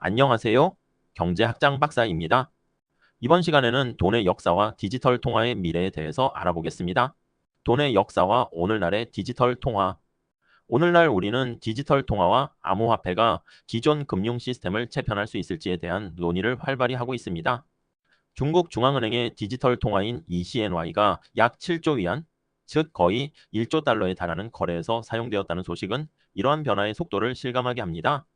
안녕하세요. 경제학장 박사입니다. 이번 시간에는 돈의 역사와 디지털 통화의 미래에 대해서 알아보겠습니다. 돈의 역사와 오늘날의 디지털 통화. 오늘날 우리는 디지털 통화와 암호화폐가 기존 금융 시스템을 재편할 수 있을지에 대한 논의를 활발히 하고 있습니다. 중국 중앙은행의 디지털 통화인 ECNY가 약 7조 위안, 즉 거의 1조 달러에 달하는 거래에서 사용되었다는 소식은 이러한 변화의 속도를 실감하게 합니다.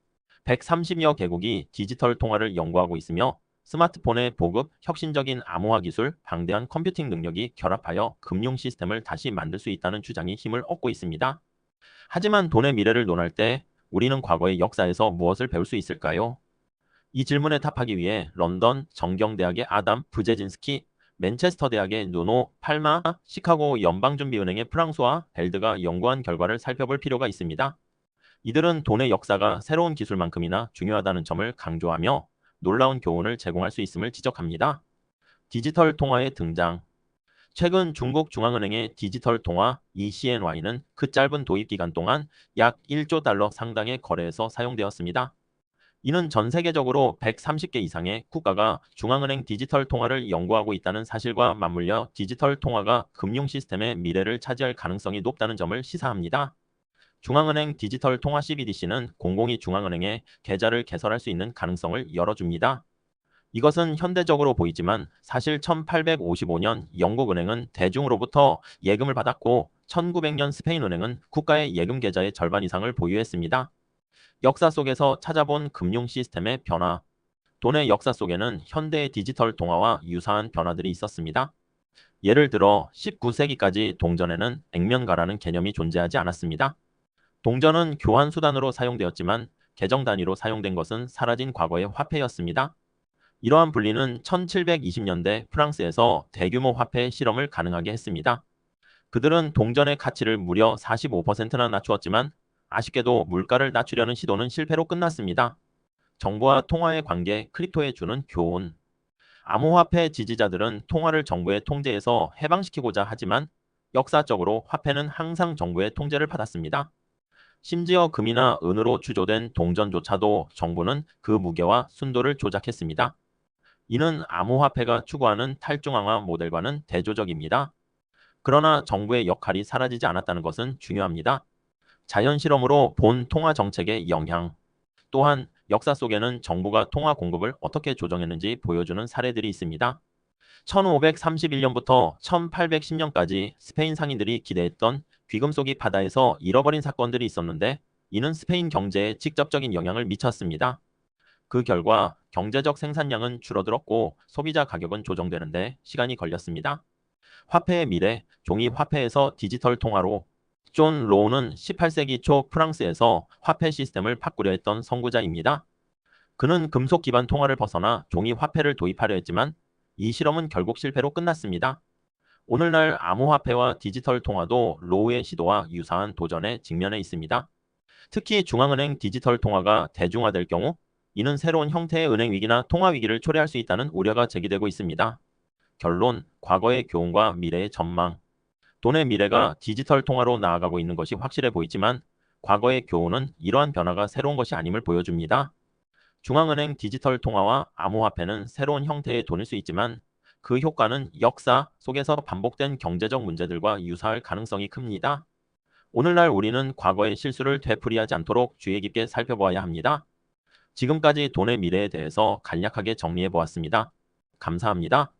130여 개국이 디지털 통화를 연구하고 있으며 스마트폰의 보급, 혁신적인 암호화 기술, 방대한 컴퓨팅 능력이 결합하여 금융 시스템을 다시 만들 수 있다는 주장이 힘을 얻고 있습니다. 하지만 돈의 미래를 논할 때 우리는 과거의 역사에서 무엇을 배울 수 있을까요? 이 질문에 답하기 위해 런던 정경대학의 아담 부제진스키, 맨체스터 대학의 누노 팔마, 시카고 연방준비은행의 프랑수와 벨드가 연구한 결과를 살펴볼 필요가 있습니다. 이들은 돈의 역사가 새로운 기술만큼이나 중요하다는 점을 강조하며 놀라운 교훈을 제공할 수 있음을 지적합니다. 디지털 통화의 등장 최근 중국 중앙은행의 디지털 통화 ECNY는 그 짧은 도입 기간 동안 약 1조 달러 상당의 거래에서 사용되었습니다. 이는 전 세계적으로 130개 이상의 국가가 중앙은행 디지털 통화를 연구하고 있다는 사실과 맞물려 디지털 통화가 금융 시스템의 미래를 차지할 가능성이 높다는 점을 시사합니다. 중앙은행 디지털 통화 CBDC는 공공이 중앙은행에 계좌를 개설할 수 있는 가능성을 열어줍니다. 이것은 현대적으로 보이지만 사실 1855년 영국은행은 대중으로부터 예금을 받았고 1900년 스페인은행은 국가의 예금 계좌의 절반 이상을 보유했습니다. 역사 속에서 찾아본 금융 시스템의 변화. 돈의 역사 속에는 현대의 디지털 통화와 유사한 변화들이 있었습니다. 예를 들어 19세기까지 동전에는 액면가라는 개념이 존재하지 않았습니다. 동전은 교환 수단으로 사용되었지만 계정 단위로 사용된 것은 사라진 과거의 화폐였습니다. 이러한 분리는 1720년대 프랑스에서 대규모 화폐 실험을 가능하게 했습니다. 그들은 동전의 가치를 무려 45%나 낮추었지만 아쉽게도 물가를 낮추려는 시도는 실패로 끝났습니다. 정부와 통화의 관계, 크립토에 주는 교훈. 암호화폐 지지자들은 통화를 정부의 통제에서 해방시키고자 하지만 역사적으로 화폐는 항상 정부의 통제를 받았습니다. 심지어 금이나 은으로 추조된 동전조차도 정부는 그 무게와 순도를 조작했습니다. 이는 암호화폐가 추구하는 탈중앙화 모델과는 대조적입니다. 그러나 정부의 역할이 사라지지 않았다는 것은 중요합니다. 자연 실험으로 본 통화 정책의 영향. 또한 역사 속에는 정부가 통화 공급을 어떻게 조정했는지 보여주는 사례들이 있습니다. 1531년부터 1810년까지 스페인 상인들이 기대했던 귀금속이 바다에서 잃어버린 사건들이 있었는데 이는 스페인 경제에 직접적인 영향을 미쳤습니다. 그 결과 경제적 생산량은 줄어들었고 소비자 가격은 조정되는데 시간이 걸렸습니다. 화폐의 미래, 종이 화폐에서 디지털 통화로 존 로우는 18세기 초 프랑스에서 화폐 시스템을 바꾸려 했던 선구자입니다. 그는 금속 기반 통화를 벗어나 종이 화폐를 도입하려 했지만 이 실험은 결국 실패로 끝났습니다. 오늘날 암호화폐와 디지털 통화도 로우의 시도와 유사한 도전에 직면해 있습니다. 특히 중앙은행 디지털 통화가 대중화될 경우 이는 새로운 형태의 은행 위기나 통화 위기를 초래할 수 있다는 우려가 제기되고 있습니다. 결론, 과거의 교훈과 미래의 전망. 돈의 미래가 디지털 통화로 나아가고 있는 것이 확실해 보이지만 과거의 교훈은 이러한 변화가 새로운 것이 아님을 보여줍니다. 중앙은행 디지털 통화와 암호화폐는 새로운 형태의 돈일 수 있지만 그 효과는 역사 속에서 반복된 경제적 문제들과 유사할 가능성이 큽니다. 오늘날 우리는 과거의 실수를 되풀이하지 않도록 주의 깊게 살펴보아야 합니다. 지금까지 돈의 미래에 대해서 간략하게 정리해 보았습니다. 감사합니다.